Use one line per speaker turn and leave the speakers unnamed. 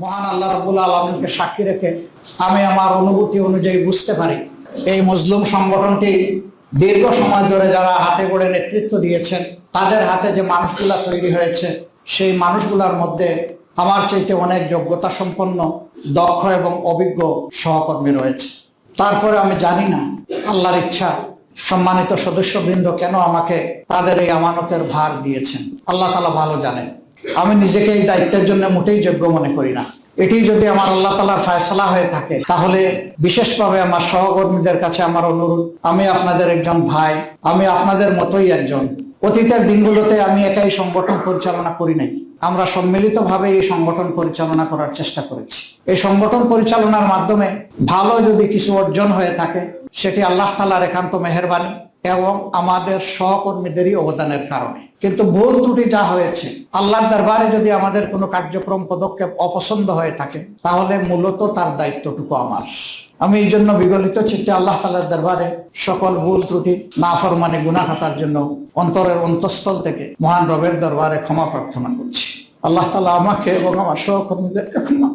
মহান আল্লাহ রবুল আলমকে সাক্ষী রেখে আমি আমার অনুভূতি অনুযায়ী বুঝতে পারি। এই মজলুম সংগঠনটি দীর্ঘ সময় ধরে যারা হাতে গড়ে নেতৃত্ব দিয়েছেন, তাদের হাতে যে মানুষগুলা তৈরি হয়েছে, সেই মানুষগুলার মধ্যে আমার চাইতে অনেক যোগ্যতা সম্পন্ন দক্ষ এবং অভিজ্ঞ সহকর্মী রয়েছে। তারপরে আমি জানি না আল্লাহর ইচ্ছা সম্মানিত সদস্যবৃন্দ কেন আমাকে তাদের এই আমানতের ভার দিয়েছেন। আল্লাহ তালা ভালো জানেন। আমি নিজেকে এই দায়িত্বের জন্য মোটেই যোগ্য মনে করি না। এটি যদি আমার আল্লাহ তালার ফায়সলা হয়ে থাকে, তাহলে বিশেষভাবে আমার সহকর্মীদের কাছে আমার অনুরোধ, আমি আপনাদের একজন ভাই, আমি আপনাদের মতোই একজন। অতীতের দিনগুলোতে আমি একাই সংগঠন পরিচালনা করি নাই। আমরা সম্মিলিতভাবে এই সংগঠন পরিচালনা করার চেষ্টা করেছি। এই সংগঠন পরিচালনার মাধ্যমে ভালো যদি কিছু অর্জন হয়ে থাকে, সেটি আল্লাহ তালার একান্ত মেহরবানি এবং আমাদের সহকর্মীদেরই অবদানের কারণে। কিন্তু ভুল ত্রুটি যা হয়েছে, আল্লাহর দরবারে যদি আমাদের কোনো কার্যক্রম, পদক্ষেপ অপছন্দ হয়ে থাকে, তাহলে মূলত তার দায়িত্বটুকু আমার। আমি এই জন্য বিগলিত চিত্তে আল্লাহ তালার দরবারে সকল ভুল ত্রুটি না নাফরমানি গুনাখাতার জন্য অন্তরের অন্তঃস্থল থেকে মহান রবের দরবারে ক্ষমা প্রার্থনা করছি। আল্লাহ তালা আমাকে এবং আমার সহকর্মীদেরকে ক্ষমা